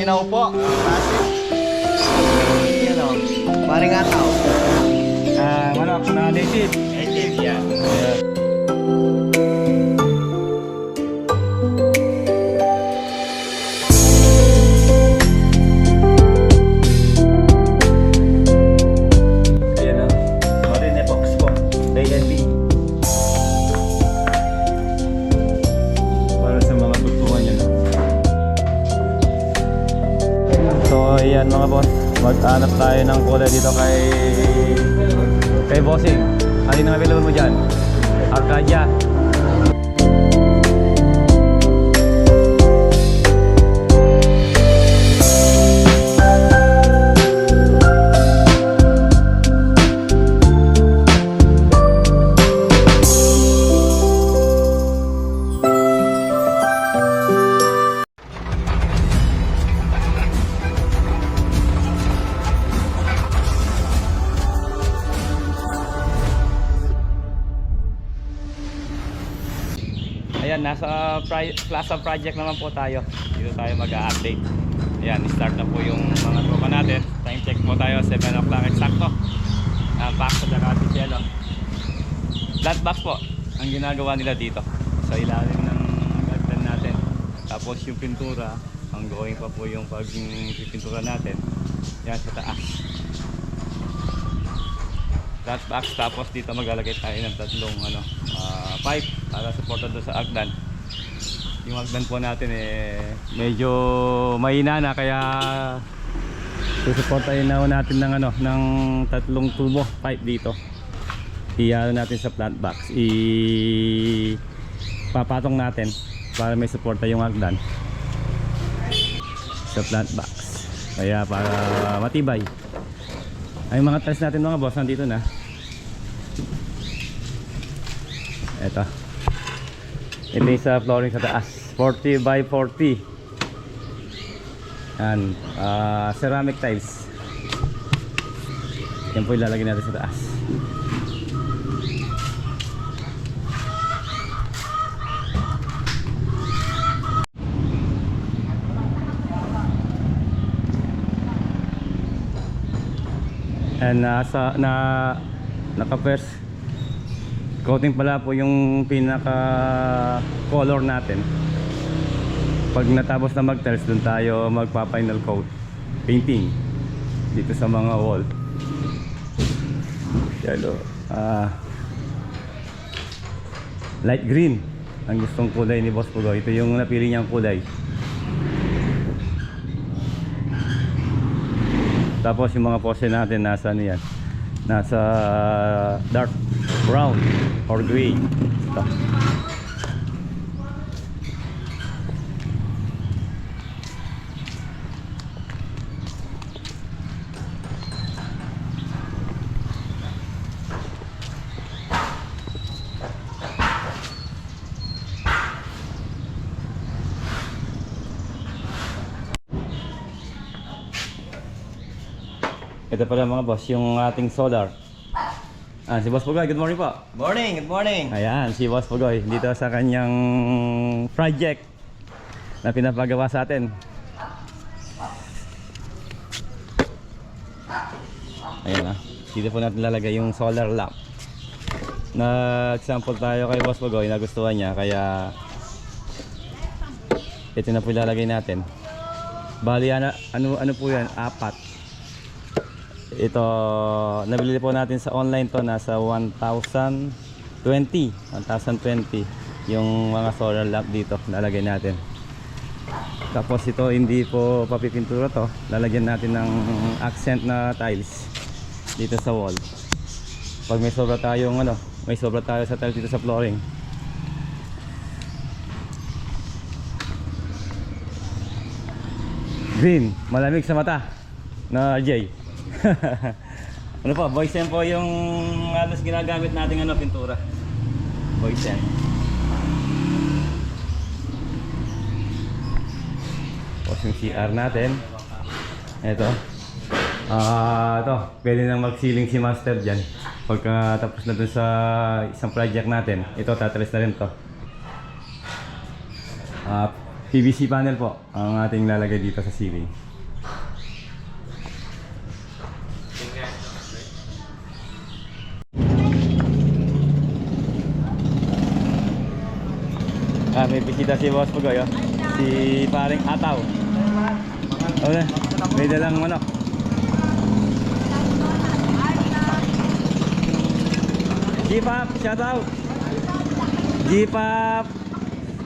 pinaupo. Classic. Yan o. Paring ataw. Ah, manok na native. Native yan. Ayan mga boss. Mag-anap tayo ng kulay dito kay kay Bossing. Ano yung available mo dyan? Arcadia. Ayan, nasa pri- Plaza Project naman po tayo. Dito tayo mag-update. Ayan, start na po yung mga tropa natin. Time check po tayo, 7 o'clock eksakto. Uh, back sa Dakati Cielo. Flat box po ang ginagawa nila dito sa ilalim ng garden natin. Tapos yung pintura, ang going pa po yung pagpipintura natin. Yan sa taas. Flat box tapos dito maglalagay tayo ng tatlong ano, ah, pipe para supportado sa agdan. Yung agdan po natin eh medyo mahina na kaya susuportahin na natin ng ano ng tatlong tubo pipe dito. Iano natin sa plant box. I papatong natin para may suporta yung agdan sa plant box. Kaya para matibay. Ay mga tiles natin mga boss nandito na. Ito. Ito yung sa flooring sa taas. 40 by 40. Yan. ah, ceramic tiles. Yan po ilalagay natin sa taas. And nasa na naka first coating pala po yung pinaka color natin. Pag natapos na mag tiles doon tayo magpa final coat painting dito sa mga wall. Yellow. Ah light green ang gustong kulay ni Boss Pugo. Ito yung napili niyang kulay. Tapos yung mga pose natin nasa ano yan? Nasa dark brown or gray. Ito. Ito pala mga boss, yung ating solar. Ah, si Boss Pugoy, good morning po. Morning, good morning. Ayan, si Boss Pugoy dito sa kanyang project na pinapagawa sa atin. Ayan ah. Dito po natin lalagay yung solar lamp. Nag-sample tayo kay Boss Pugoy, nagustuhan niya kaya ito na po ilalagay natin. Bali ano, ano, ano po yan? Apat. Ito, nabili po natin sa online to nasa 1,020 1,020 yung mga solar lamp dito lalagay natin. Tapos ito hindi po papipintura to. Lalagyan natin ng accent na tiles dito sa wall. Pag may sobra tayong ano may sobra tayo sa tiles dito sa flooring. Green malamig sa mata na RJ ano po voice po yung halos ginagamit nating ano pintura. Voice tapos yung CR natin. Ito ah ito pwede nang mag-ceiling si master dyan. Pagka tapos na dun sa isang project natin ito tatalis na rin to. Ah PVC panel po ang ating lalagay dito sa ceiling. Ah, may bisita si Boss Pugoy, oh. Si paring Ataw. Okay, may dalang manok. G-Pop, shout out. G-Pop.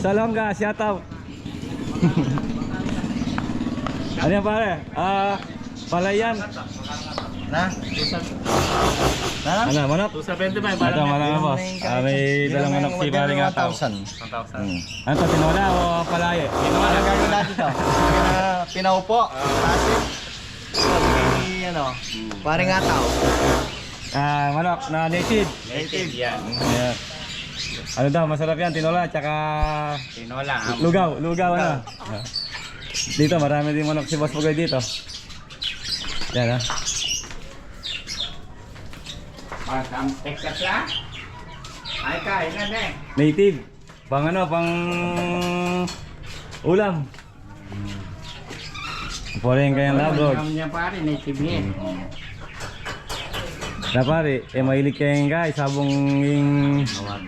Salonga, shout out. ano yan pare? Ah, palayan. Na? Ano, manok? 275 Ito, manok na boss. Ah, may dalang manok si paring Ataw. 1,000. 1,000. Hmm. Ano to, tinola o palaye? Ano ang gagawin natin to? Uh, pinaupo. Sabi ano, paring ataw. Ah, manok na native. Native yan. Yeah. Ano daw, masarap yan, tinola, tsaka Tinola. lugaw, lugaw ano. Ah. Dito, marami din manok si Boss Pugoy dito. Yan ah. Masam Texas lang. Ay ka, ilan eh. Native. Pang ano, pang ulam. Po rin kayang lablog. Ang niya pare, native yan. Na pare, eh mahilig kayong guys, sabong yung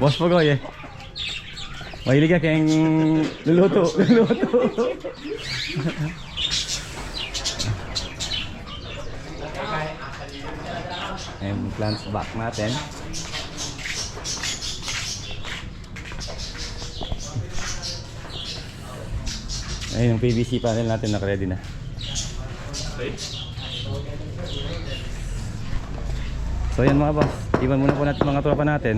boss po ko eh. Mahilig ka kayong luluto, luluto. Ayun, plants back natin. Ayun, yung PVC panel natin naka-ready na. So yan mga boss, iwan muna po natin mga tropa natin.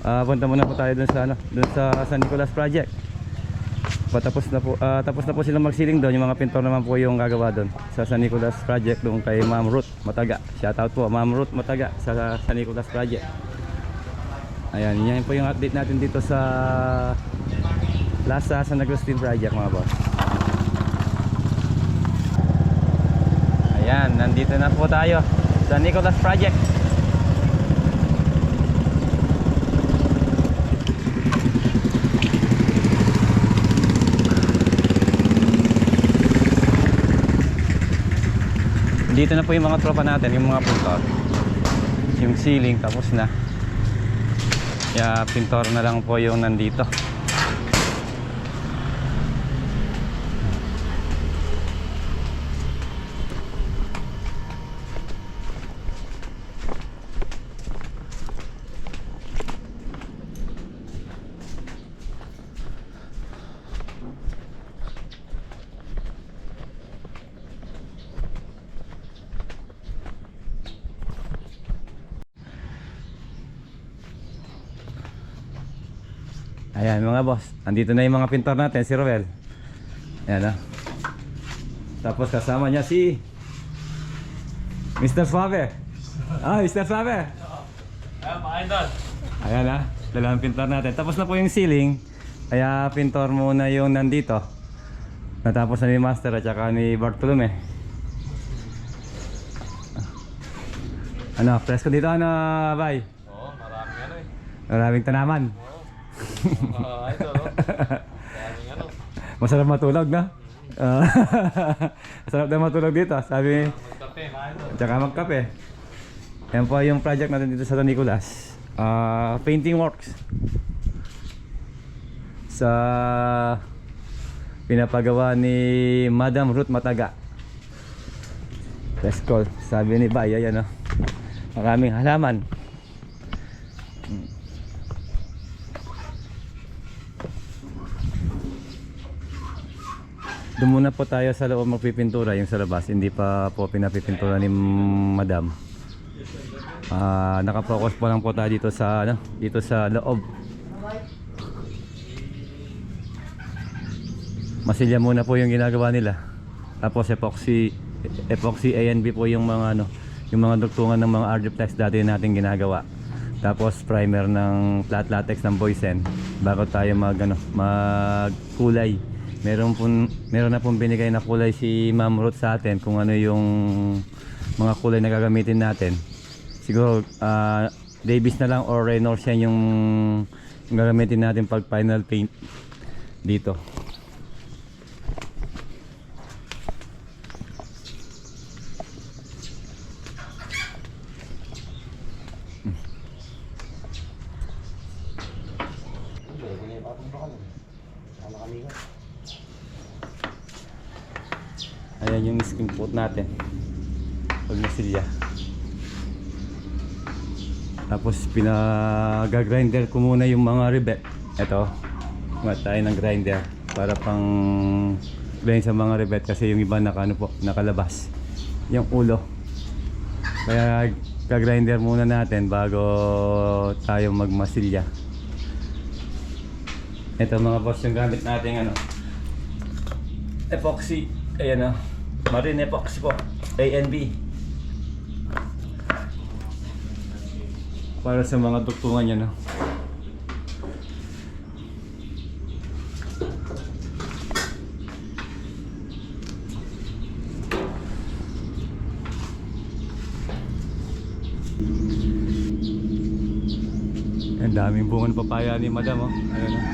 Ah, punta muna po tayo dun sa ano, dun sa San Nicolas Project. Patapos na po, ah, tapos na po silang magsiling doon, yung mga pintor naman po yung gagawa doon sa San Nicolas Project doon kay Ma'am Ruth Mataga. Shout out po Ma'am Ruth Mataga sa San Nicolas Project. Ayan, yan po yung update natin dito sa Plaza San Agustin Project mga boss. Ayan, nandito na po tayo sa Nicolas Project. Dito na po yung mga tropa natin, yung mga pintor. Yung ceiling tapos na. Kaya pintor na lang po yung nandito. Ayan mga boss, andito na yung mga pintor natin, si Roel. Ayan ah. Tapos kasama niya si Mr. Suave. Ah, Mr. Suave. Ayan, mga idol. Ayan ah, dalawang pintor natin. Tapos na po yung ceiling. Kaya pintor muna yung nandito. Natapos na ni Master at saka ni Bartolome. Ano, presko dito ano, bay? Oo, marami ano eh. Maraming tanaman. Oo, oh. Maraming ano. Masarap matulog, no? Ah, Masarap na matulog dito. Sabi, Magkape, mga idol. tsaka magkape. Yan po yung project natin dito sa San Nicolas. Ah, painting works. Sa pinapagawa ni Madam Ruth Mataga. Let's call. Sabi ni Bay, ayan o. Maraming halaman. Doon muna po tayo sa loob magpipintura yung sa labas. Hindi pa po pinapipintura ni Madam. Ah, naka-focus po lang po tayo dito sa ano, dito sa loob. Masilya muna po yung ginagawa nila. Tapos epoxy epoxy ANB po yung mga ano, yung mga dugtungan ng mga Ardiplex dati natin ginagawa. Tapos primer ng flat latex ng Boysen bago tayo mag ano, magkulay meron, pong, meron na pong binigay na kulay si Ma'am Ruth sa atin kung ano yung mga kulay na gagamitin natin. Siguro uh, Davis na lang or Reynolds yan yung, gagamitin natin pag final paint dito. Ano kami? Ayan yung skin coat natin. Pag nasilya. Tapos pinag-grinder ko muna yung mga rivet. Ito. Gumawa tayo ng grinder para pang grind sa mga rivet kasi yung iba naka, ano po, nakalabas. Yung ulo. Kaya ka-grinder muna natin bago tayo magmasilya. Ito mga boss yung gamit natin ano. Epoxy. Ayan o. Marine epoxy po. A and B. Para sa mga dugtungan niya no. Ang daming bunga ng papaya ni madam oh. Ayan oh.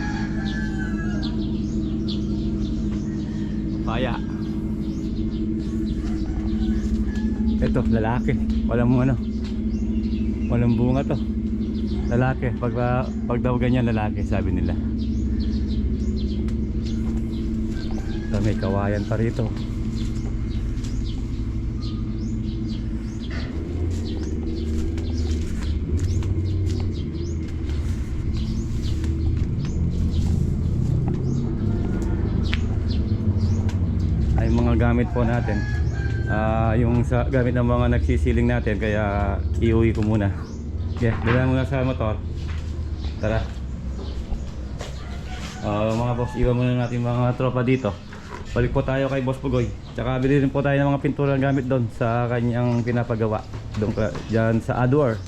Papaya. Ito, lalaki. Walang ano. Walang bunga to. Lalaki. Pag, ah, pag daw ganyan lalaki, sabi nila. Ito, may kawayan pa rito. ay mga gamit po natin Ah, yung sa gamit ng mga nagsisiling natin kaya iuwi ko muna. Okay dala muna sa motor. Tara. Ah, mga boss iwan muna natin mga tropa dito. Balik po tayo kay boss Pugoy. Tsaka bili po tayo ng mga pintura gamit doon sa kanyang pinapagawa. Doon dyan sa Adwar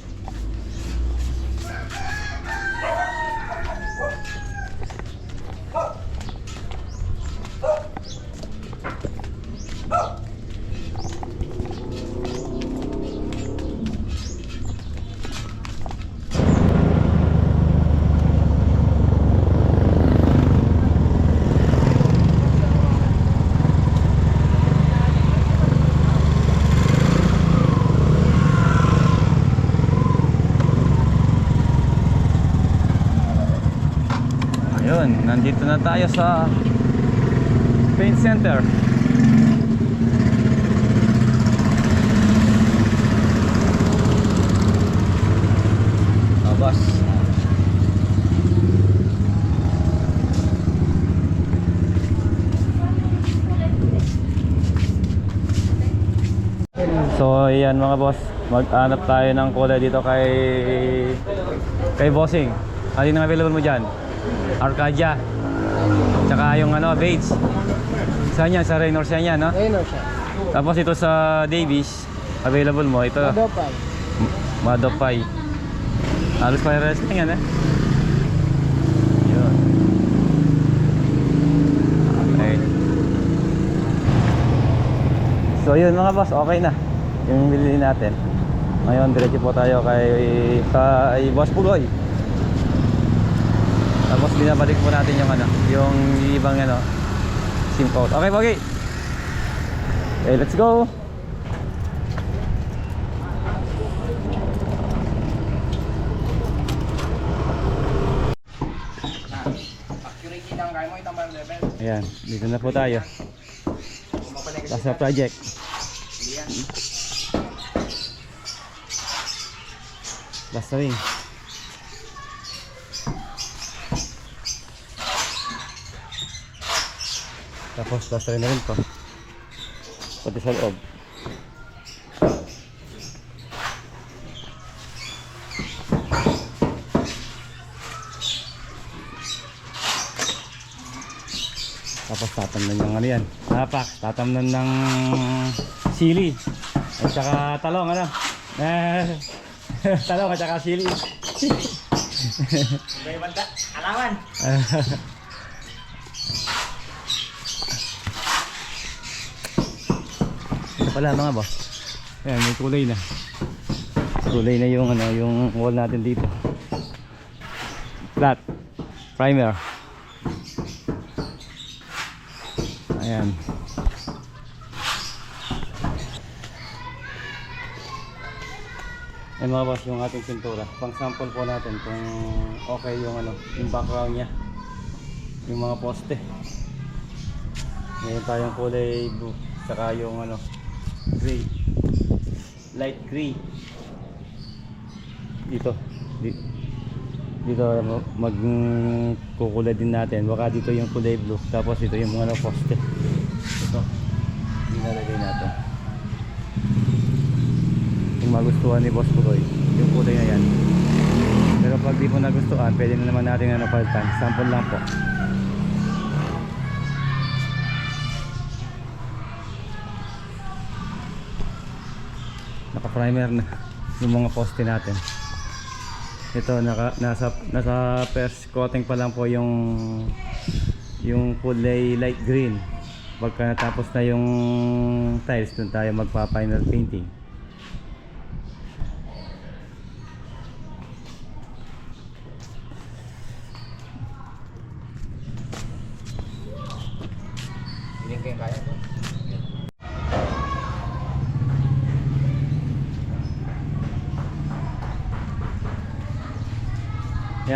Ayun, nandito na tayo sa Paint Center. Boss. So, ayan mga boss. Mag-anap tayo ng kulay dito kay kay Bossing. Ano yung available mo dyan? Arcadia. Tsaka yung ano, Bates. Saan yan? Sa Reynolds yan yan, no? Ayun o siya. Tapos ito sa Davies, available mo. Ito, Madopay. Madopay. Halos parehas lang yan, eh. Yun. Okay. So yun mga boss, okay na. Yung bilhin natin. Ngayon, diretso po tayo kay, kay Boss Pugoy. Tapos binabalik po natin yung ano, yung ibang ano, SIM code. Okay, Pogi. Okay, let's go. Ayan, dito na po tayo. Nasa project. Basta rin. Tapos basta rin na rin to. Pati sa loob. Tapos tatamnan ng ano yan. Tapak, tatamnan ng sili. At saka talong ano. Eh, talong at saka sili. Banda. Alawan. pala mga boss. Ayan, may kulay na. Kulay na yung ano, yung wall natin dito. Flat. Primer. Ayan. Ayan mga boss, yung ating pintura. Pang sample po natin kung okay yung ano, yung background niya. yung mga poste. Ngayon tayong kulay blue, saka yung ano, gray. Light gray. Dito. Di, dito mag din natin. Baka dito yung kulay blue, tapos dito yung mga poste. Ito. Dinalagay natin. Kung magustuhan ni Boss Putoy, yung kulay na yan. Pero pag di mo nagustuhan, pwede na naman natin ano palitan. Sample lang po. Naka-primer na yung mga poste natin. Ito naka, nasa nasa first coating pa lang po yung yung kulay light green. Pagka natapos na yung tiles, dun tayo magpa-final painting.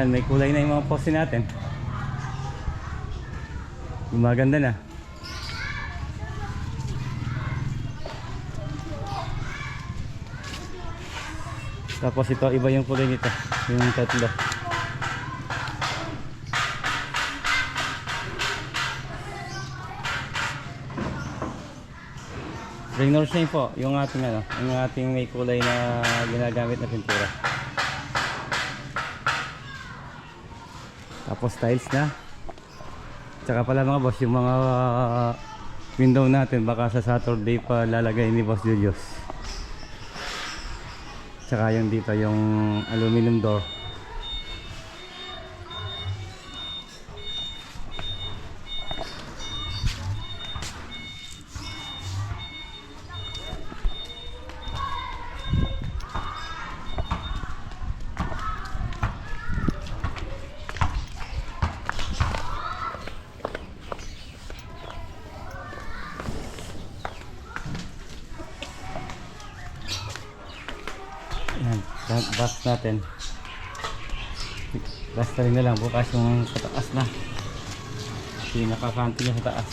Yan, may kulay na yung mga poste natin. Gumaganda na. Tapos ito, iba yung kulay nito. Yung tatlo. Raynor shine po, yung ating ano, yung ating may kulay na ginagamit na pintura. Tapos tiles na. Tsaka pala mga boss, yung mga window natin baka sa Saturday pa lalagay ni Boss Julius. Tsaka yung dito yung aluminum door. Bus natin. Basta rin na lang, bukas yung pataas na. Pinakakanto niya sa taas.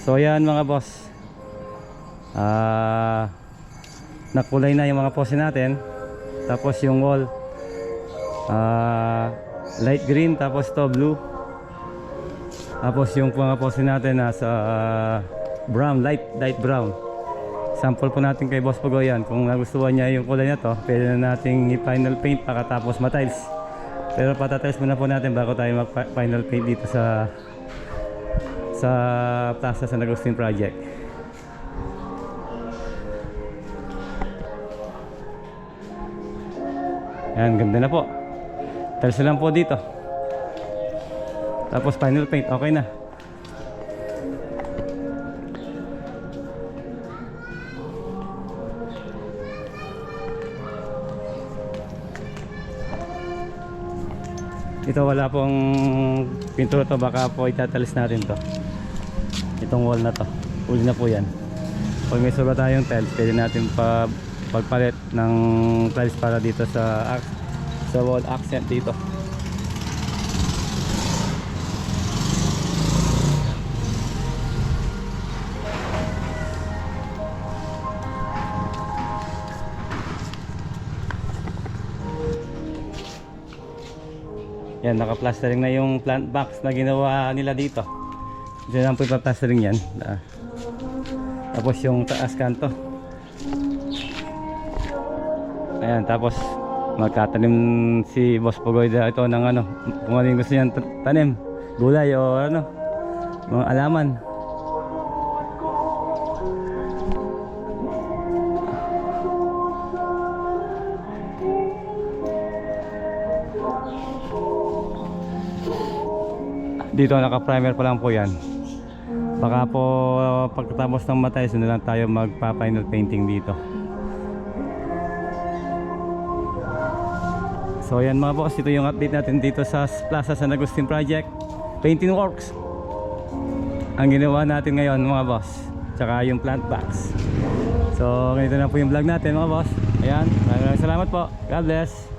So yan mga boss. Ah nakulay na yung mga poste natin tapos yung wall. Ah light green tapos to blue. Tapos yung mga poste natin nasa ah, brown light light brown. Sample po natin kay Boss Pugo yan kung nagustuhan niya yung kulay na to pwede na nating i-final paint pagkatapos matiles. Pero patatiles muna po natin bago tayo mag final paint dito sa sa Plaza San Agustin Project Yan, ganda na po. Tiles na lang po dito. Tapos final paint, okay na. Ito wala pong pintura to, baka po itatalis natin to. Itong wall na to. Uli na po yan. Pag may sobra tayong tiles, pwede natin pa pagpalit ng tiles para dito sa sa wall accent dito. Yan, naka-plastering na yung plant box na ginawa nila dito. Diyan lang po yung yan. Ah. Tapos yung taas kanto. Ayan, tapos magkatanim si Boss Pugoy dito ng ano, kung ano yung gusto niyang ta- tanim. Gulay o ano, mga alaman. Dito naka-primer pa lang po yan. Baka po pagkatapos ng matay, na lang tayo magpa-final painting dito. So ayan mga boss, ito yung update natin dito sa Plaza San Agustin Project. painting works. Ang ginawa natin ngayon mga boss tsaka yung plant box. So ganito na po yung vlog natin mga boss. Ayan maraming salamat po. God bless